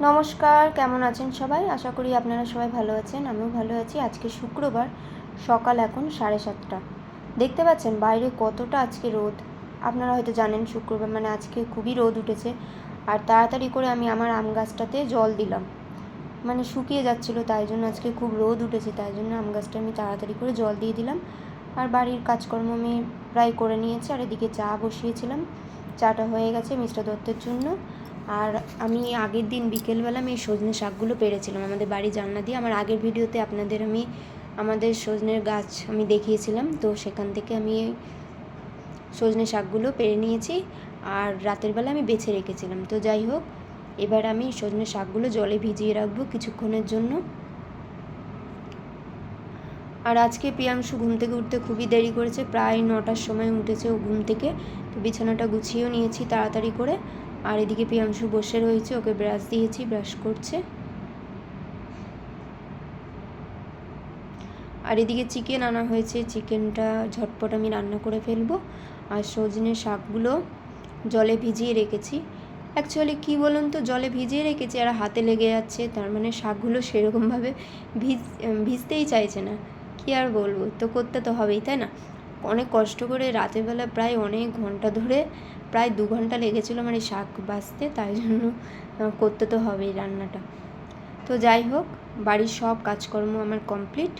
নমস্কার, কেমন আছেন সবাই? আশা করি আপনারা সবাই ভালো আছেন, আমিও ভালো আছি। আজকে শুক্রবার, সকাল এখন সাড়ে সাতটা। দেখতে পাচ্ছেন, বাইরে কতটা আজকে রোদ। আপনারা হয়তো জানেন, শুক্রবার মানে আজকে খুবই রোদ উঠেছে। আর তাড়াতাড়ি করে আমি আমার আম গাছটাতে জল দিলাম। মানে শুকিয়ে যাচ্ছিল, তাই জন্য আজকে খুব রোদ উঠেছে। তাই জন্য আম গাছটা আমি তাড়াতাড়ি করে জল দিয়ে দিলাম। আর বাড়ির কাজকর্ম আমি প্রায় করে নিয়েছি। আর এদিকে চা বসিয়েছিলাম। চাটা হয়ে গেছে মিস্টার দত্তের জন্য। আর আমি আগের দিন বিকেলবেলা আমি এই সজনে শাকগুলো পেরেছিলাম। আমাদের বাড়ি জানলা দিয়ে, আমার আগের ভিডিওতে আপনাদের আমি, আমাদের সজনের গাছ আমি দেখিয়েছিলাম। তো সেখান থেকে আমি সজনে শাকগুলো পেরে নিয়েছি আর রাতের বেলা আমি বেছে রেখেছিলাম। তো যাই হোক, এবার আমি সজনে শাকগুলো জলে ভিজিয়ে রাখব কিছুক্ষণের জন্য। আর আজকে প্রিয়াংশু ঘুম থেকে উঠতে খুবই দেরি করেছে, প্রায় নটার সময় উঠেছে ও ঘুম থেকে। তো বিছানাটা গুছিয়েও নিয়েছি তাড়াতাড়ি করে। আর এদিকে প্রিয়াংশু বসে রয়েছে, ওকে ব্রাশ দিয়েছি, ব্রাশ করছে। আর এদিকে চিকেন আনা হয়েছে, চিকেনটা ঝটপট আমি রান্না করে ফেলব। আর সজনে শাকগুলো জলে ভিজিয়ে রেখেছি। অ্যাকচুয়ালি কী বলুন তো, জলে ভিজিয়ে রেখেছি, আর হাতে লেগে যাচ্ছে, তার মানে শাকগুলো সেরকমভাবে ভিজ ভিজতেই চাইছে না। কী আর বলব? তো করতে তো হবেই, তাই না? অনেক কষ্ট করে রাতের বেলা প্রায় অনেক ঘণ্টা ধরে প্রায় দু ঘণ্টা লেগেছিলো এই শাক বাছতে তাই জন্য করতে তো হবেই রান্নাটা। তো যাই হোক, বাড়ির সব কাজকর্ম আমার কমপ্লিট।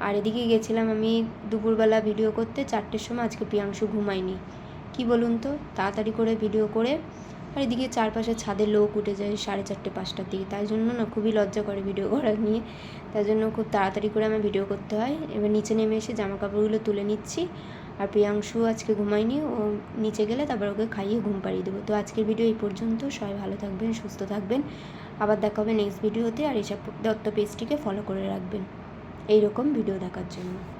আর এদিকে গেছিলাম আমি দুপুরবেলা ভিডিও করতে, চারটের সময় আজকে প্রিয়াংশু ঘুমায়নি। কি বলুন তো? তাড়াতাড়ি করে ভিডিও করে আর এদিকে চারপাশে ছাদে লোক উঠে যায় সাড়ে চারটে, পাঁচটার দিকে। তাই জন্য না খুবই লজ্জা করে ভিডিও করা নিয়ে। তাই জন্য খুব তাড়াতাড়ি করে আমার ভিডিও করতে হয়। এবার নিচে নেমে এসে জামা কাপড়গুলো তুলে নিচ্ছি। আর প্রিয়াংশু আজকে ঘুমায়নি, ও নিচে গেলে তারপর ওকে খাইয়ে ঘুম পাড়িয়ে দেবো। তো আজকের ভিডিও এই পর্যন্ত। সবাই ভালো থাকবেন, সুস্থ থাকবেন। আবার দেখা হবে নেক্সট ভিডিওতে আর এইসব দত্ত পেজটিকে ফলো করে রাখবেন। এইরকম ভিডিও দেখার জন্য।